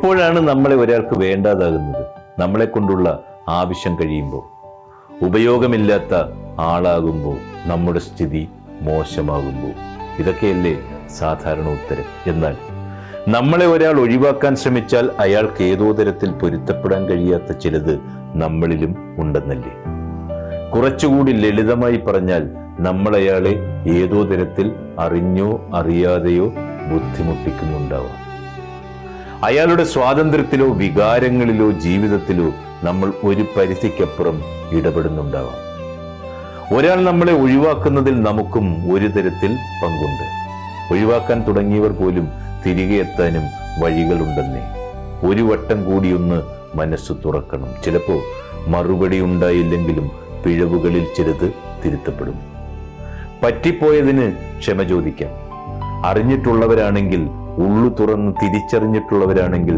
എപ്പോഴാണ് നമ്മളെ ഒരാൾക്ക് വേണ്ടാതാകുന്നത്? നമ്മളെ കൊണ്ടുള്ള ആവശ്യം കഴിയുമ്പോൾ ഉപയോഗമില്ലാത്ത ആളാകുമ്പോൾ നമ്മുടെ സ്ഥിതി മോശമാകുമ്പോൾ. ഇതൊക്കെയല്ലേ സാധാരണ ഉത്തരം. എന്നാൽ നമ്മളെ ഒരാൾ ഒഴിവാക്കാൻ ശ്രമിച്ചാൽ അയാൾക്ക് ഏതോ തരത്തിൽ പൊരുത്തപ്പെടാൻ കഴിയാത്ത ചിലത് നമ്മളിലും ഉണ്ടെന്നല്ലേ? കുറച്ചുകൂടി ലളിതമായി പറഞ്ഞാൽ നമ്മളയാളെ ഏതോ തരത്തിൽ അറിഞ്ഞോ അറിയാതെയോ ബുദ്ധിമുട്ടിക്കുന്നുണ്ടാവാം. അയാളുടെ സ്വാതന്ത്ര്യത്തിലോ വികാരങ്ങളിലോ ജീവിതത്തിലോ നമ്മൾ ഒരു പരിധിക്കപ്പുറം ഇടപെടുന്നുണ്ടാവാം. ഒരാൾ നമ്മളെ ഒഴിവാക്കുന്നതിൽ നമുക്കും ഒരു തരത്തിൽ പങ്കുണ്ട്. ഒഴിവാക്കാൻ തുടങ്ങിയവർ പോലും തിരികെ എത്താനും വഴികളുണ്ടെന്നേ. ഒരു വട്ടം കൂടിയൊന്ന് മനസ്സ് തുറക്കണം. ചിലപ്പോൾ മറുപടി ഉണ്ടായില്ലെങ്കിലും പിഴവുകളിൽ ചിലത് തിരുത്തപ്പെടും. പറ്റിപ്പോയതിന് ക്ഷമ ചോദിക്കാം. അറിഞ്ഞിട്ടുള്ളവരാണെങ്കിൽ ഉള്ളു തുറന്ന് തിരിച്ചറിഞ്ഞിട്ടുള്ളവരാണെങ്കിൽ